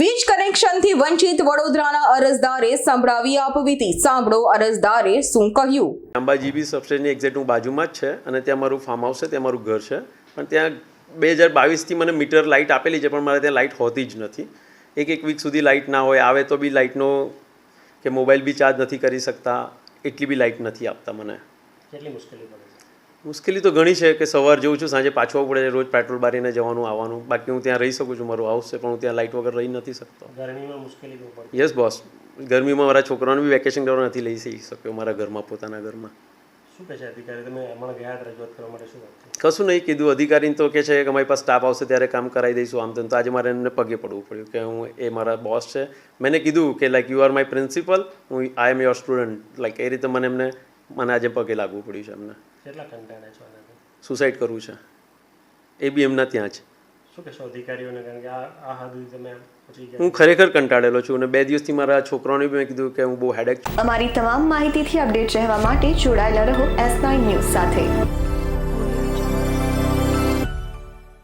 વીજ કનેક્શનથી વંચિત વડોદરાના અરજદારે સંભળાવી આપવીતી સાંભળો અરજદારે શું કહ્યું? અંબાજીબી સબસ્ટેન્ડની એક્ઝેક્ટ હું બાજુમાં જ છે અને ત્યાં મારું ફાર્મ હાઉસ છે ત્યાં મારું ઘર છે. પણ ત્યાં બે હજાર બાવીસથી મને મીટર લાઇટ આપેલી છે પણ મારે ત્યાં લાઇટ હોતી જ નથી. એક એક વીક સુધી લાઇટ ના હોય આવે તો બી લાઇટનો કે મોબાઈલ બી ચાર્જ નથી કરી શકતા એટલી બી લાઇટ નથી આપતા મને. કેટલી મુશ્કેલી પડે છે? મુશ્કેલી તો ઘણી છે કે સવાર જઉં છું સાંજે પાછું આવવું પડે છે રોજ પેટ્રોલ બારીને જવાનું આવવાનું. બાકી હું ત્યાં રહી શકું છું મારું હાઉસ છે પણ હું ત્યાં લાઇટ વગર રહી નથી શકતો. ગરમીમાં મુશ્કેલી યસ બોસ ગરમીમાં મારા છોકરાઓને બી વેકેશન કરવા નથી લઈ શક્યો મારા ઘરમાં પોતાના ઘરમાં. શું કહે છે અધિકારી? તમે હમણાં ગયા રજૂઆત કરવા માટે શું કશું નહીં કીધું. અધિકારીને તો કે છે કે અમારી પાસે સ્ટાફ આવશે ત્યારે કામ કરાવી દઈશું આમ તેમ. તો આજે મારે એમને પગે પડવું પડ્યું કે હું એ મારા બોસ છે. મેં કીધું કે like you are my principal હું I am your student like એ રીતે મને એમને મને આજે પગે લાગવું પડ્યું છે એમને. કેટલા કંટાળે છો આનાથી સુસાઇડ કરવું છે. એ બી એમના ત્યાં જ. શું કહેશો અધિકારીઓને? કારણ કે આ આ હદ તમે હું ખરેખર કંટાળેલો છું અને બે દિવસથી મારા છોકરાઓને બી મેં કીધું કે હું બહુ હેડેક છું. અમારી તમામ માહિતીથી અપડેટ રહેવા માટે જોડાયેલા રહો એસ નાઇન ન્યૂઝ સાથે.